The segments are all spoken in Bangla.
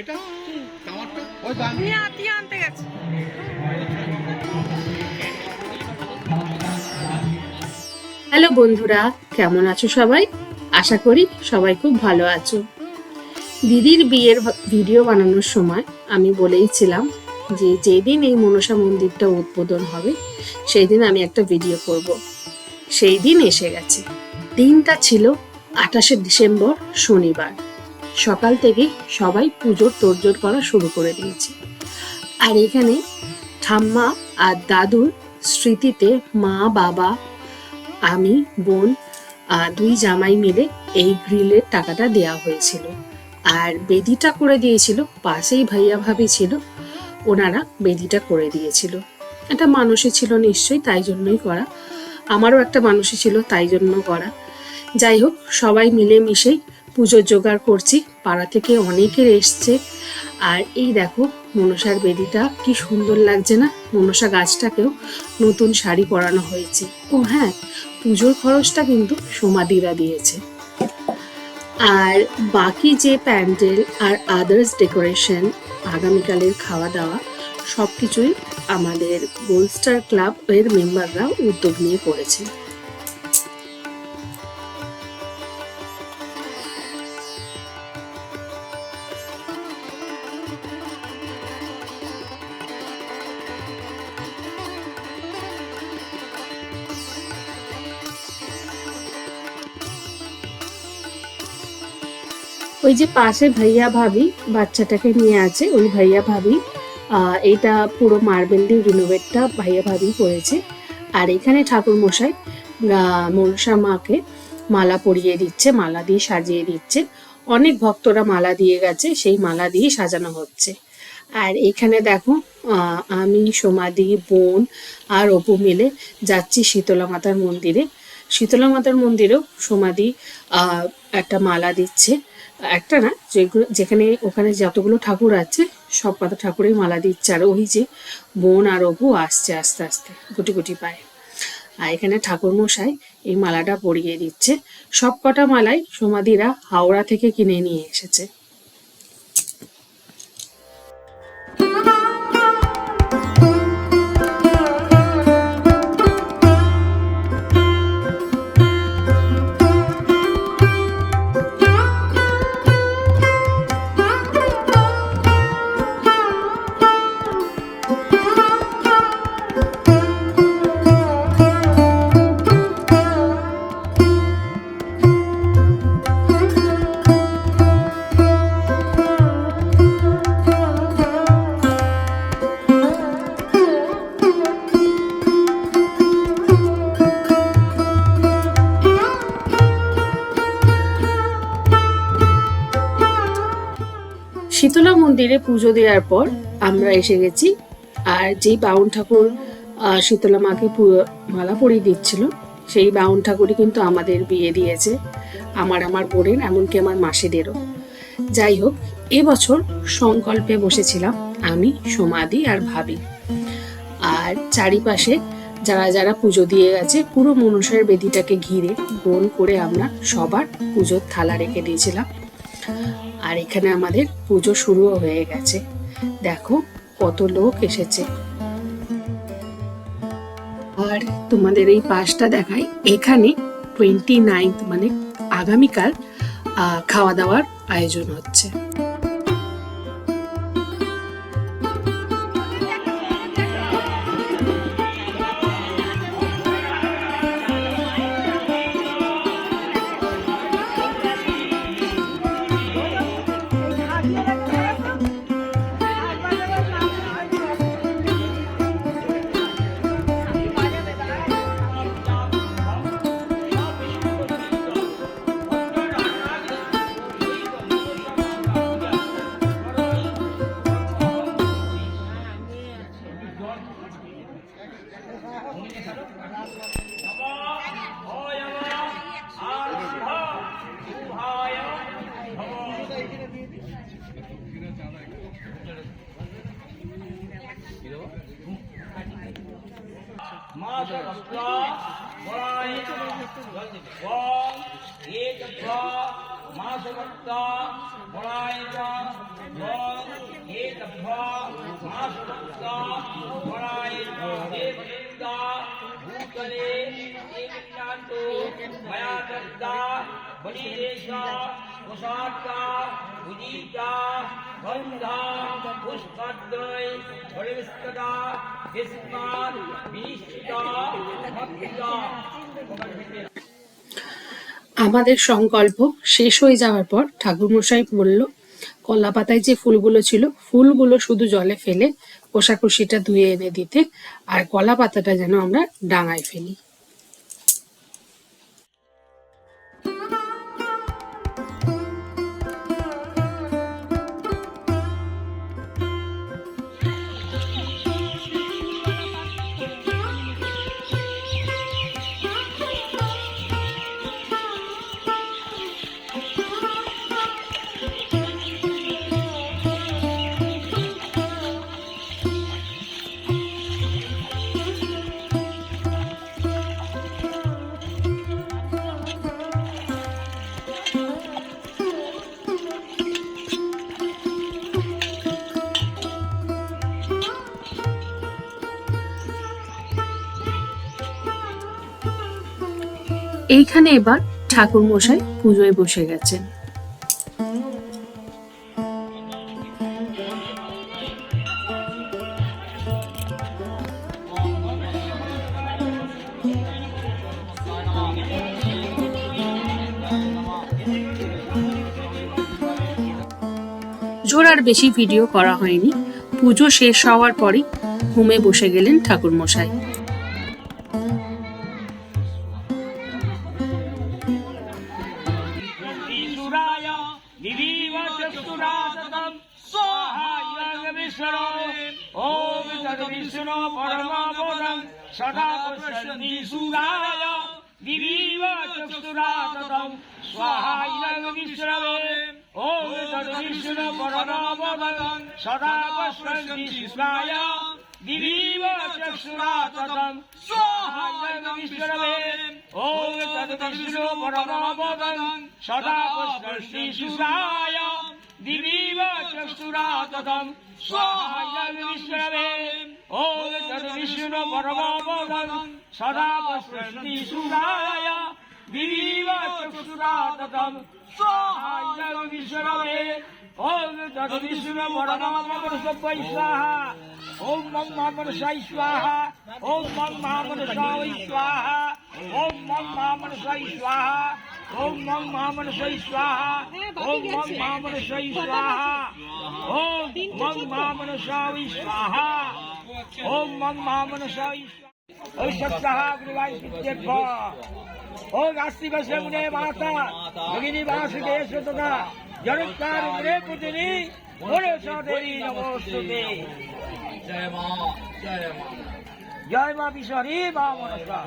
এটা ওই আতিয়ে আনতে গেছে। হ্যালো বন্ধুরা কেমন আছো সবাই? আশা করি সবাই খুব ভালো আছো। দিদির বিয়ের ভিডিও বানানোর সময় আমি বলেইছিলাম যে যেদিন এই মনসা মন্দিরটা উদ্বোধন হবে সেই দিন আমি একটা ভিডিও করব। সেই দিন এসে গেছে। দিনটা ছিল আঠাশে ডিসেম্বর শনিবার। সকাল থেকে সবাই পুজোর তোড়জোড় করা শুরু করে দিয়েছে। আর এখানে ঠাম্মা আর দাদুর স্মৃতিতে মা, বাবা, আমি, বোন দুই জামাই মিলে এই গ্রিলের টাকাটা দেয়া হয়েছিল। আর বেদিটা করে দিয়েছিল, পাশেই ভাইয়া ভাবি ছিল, ওনারা বেদিটা করে দিয়েছিল। একটা মানুষই ছিল নিশ্চয়ই, তাই জন্যই করা। আমারও একটা মানুষই ছিল, তাই জন্য করা। যাই হোক, সবাই মিলে মিশেই পুজোর জোগাড় করছি, পাড়া থেকে অনেকের এসছে। আর এই দেখো, মনসার বেদিটা কি সুন্দর লাগছে না? মনসা গাছটাকেও নতুন শাড়ি পরানো হয়েছে। ও হ্যাঁ পুজোর খরচটা কিন্তু সমাধিরা দিয়েছে। আর বাকি যে প্যান্ডেল আর আদার্স ডেকোরেশন আগামীকালের খাওয়া দাওয়া সব কিছুই আমাদের গোলস্টার ক্লাব এর মেম্বাররা উদ্যোগ নিয়ে করেছে। ওই যে পাশে ভাইয়া ভাবি, বাচ্চাটাকে নিয়ে আছে, ওই ভাইয়া ভাবি এটা পুরো মার্বেল দিয়ে রিনোভেটটা ভাইয়া ভাবি করেছে। আর এখানে ঠাকুর মশাই মনসা মাকে মালা পরিয়ে দিচ্ছে, মালা দিয়ে সাজিয়ে দিচ্ছে। অনেক ভক্তরা মালা দিয়ে গেছে, সেই মালা দিয়ে সাজানো হচ্ছে। আর এখানে দেখো আমি সমাধি বোন আর অপু মিলে যাচ্ছি শীতলা মাতার মন্দিরে। শীতলা মাতার মন্দিরেও সমাধি একটা মালা দিচ্ছে। একটা না, যেগুলো, যেখানে ওখানে যতগুলো ঠাকুর আছে, সব পাতা ঠাকুরেই মালা দিচ্ছে। আর ওই যে বোন আর অপু আসছে আস্তে আস্তে, গুটি গুটি পায়। আর এখানে ঠাকুর মশাই এই মালাটা পরিয়ে দিচ্ছে। সব কটা মালাই সমাধিরা হাওড়া থেকে কিনে নিয়ে এসেছে। শীতলা মন্দিরে পুজো দেওয়ার পর আমরা এসে গেছি। আর যেই বাউন ঠাকুর শীতলা মাকে মালা পরিয়ে দিচ্ছিল, সেই বাউন ঠাকুরই কিন্তু আমাদের বিয়ে দিয়েছে। আমার আমার বোনের, এমনকি আমার মাসিদেরও। যাই হোক এবছর সংকল্পে বসেছিলাম আমি সমাধি আর ভাবি। আর চারিপাশে যারা যারা পুজো দিয়ে গেছে, পুরো মনসার বেদিটাকে ঘিরে গোল করে আমরা সবার পুজোর থালা রেখে দিয়েছিলাম। আর এখানে আমাদের পুজো শুরুও হয়ে গেছে। দেখো কত লোক এসেছে। আর তোমাদের এই পাশটা দেখাই। এখানে টোয়েন্টি নাইন্থ মানে আগামীকাল খাওয়া দাওয়ার আয়োজন হচ্ছে। मासवक्ता बड़ायता एक मासवक्ता बड़ायता देवता भूतले एकांतो मया दत्ता बलिदेशा कुशाता उजीता बंधा पुष्पद्वय बलिस्तदा আমাদের সংকল্প শেষ হয়ে যাওয়ার পর ঠাকুরমশাই বলল, কলা পাতায় যে ফুলগুলো ছিল, ফুলগুলো শুধু জলে ফেলে কোষাকুষিটা ধুয়ে এনে দিতে, আর কলা পাতাটা যেন আমরা ডাঙায় ফেলি। এইখানে এবার ঠাকুর মশাই পুজোয় বসে গেছেন। জোর আর বেশি ভিডিও করা হয়নি। পুজো শেষ হওয়ার পরই ঘুমে বসে গেলেন ঠাকুর মশাই सदा पश्यन्ति सूराय दिवीव चक्षुराततं स्वाहाय विष्णवे ॐ तद्विष्णो परमापदं सदा पश्यन्ति सूराय दिवीव चक्षुराततं स्वाहाय विष्णवे ॐ तद्विष्णो परमापदं सदा पश्यन्ति सुराय দিবিব চক্ষুরাতম স্বাহায় বিশ্ববে ওম তদ্বিষ্ণু পরমাবধন সদা পশ্যন্তি সুরায় দিবিব চক্ষুরাতম স্বাহায় বিশ্ববে ওম তদ্বিষ্ণু পরমাবধন স্বাহা। ওম মম মহামনসাই স্বাহা। ওম মম মহামনসাই স্বাহা। ওম মম মহামনসাই স্বাহা। ओम मम महामनसई स्वाहा ओम मम महामनसई स्वाहा ओम मम महामनसाई स्वाहा ओम मम महामनसाई ओम सत्साह अग्रवाई पित्येव ओ राष्ट्रीय बसे मुने माता भगिनी वासुदेव सुतदा जरुत्कार मुने पुत्री बोलो सो नमोस्तुते जय मां जय मां জয় মা বিশ্বরী মা মনসা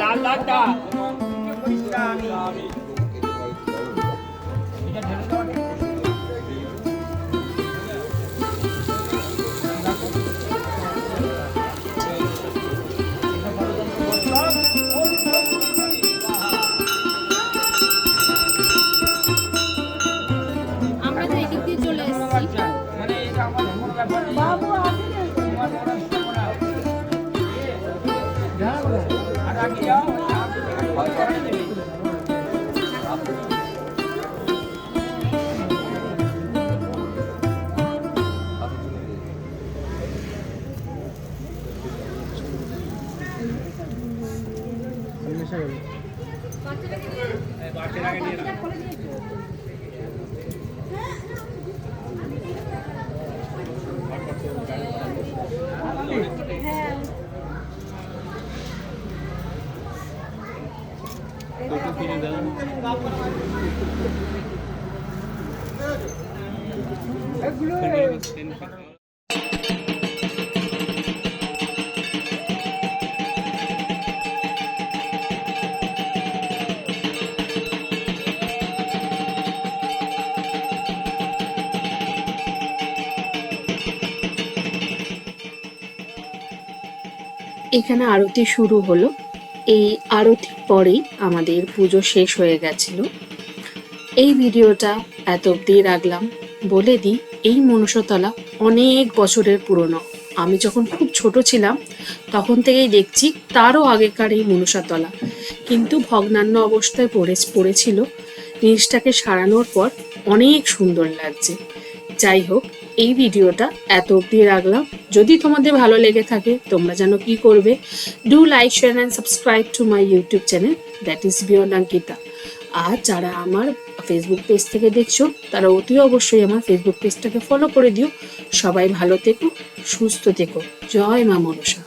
লাল লালটা আমার কোনো ব্যাপার নেই। তোমার কোনো ব্যাপার না। আর আগে যাও, আর করে দেবে। এখানে আরতি শুরু হলো। এই আরতির পরেই আমাদের পুজো শেষ হয়ে গেছিল। এই ভিডিওটা এত অব্দি রাখলাম। বলে দিই, এই মনুষ্যতলা অনেক বছরের পুরনো। আমি যখন খুব ছোট ছিলাম, তখন থেকেই দেখছি তারও আগেকার এই মনুষাতলা কিন্তু ভগ্নান্য অবস্থায় পড়ে, পড়েছিল। জিনিসটাকে সারানোর পর অনেক সুন্দর লাগছে। যাই হোক, এই ভিডিওটা এত অব্দি রাখলাম। যদি তোমাদের ভালো লেগে থাকে, তোমরা যেন কি করবে do like share and subscribe to my YouTube channel that is beyond Ankita আর যারা আমার ফেসবুক পেজ থেকে দেখছ, তারা অতি অবশ্যই আমার ফেসবুক পেজটাকে ফলো করে দিও। সবাই ভালো থেকো, সুস্থ থেকো। জয় মা মনসা।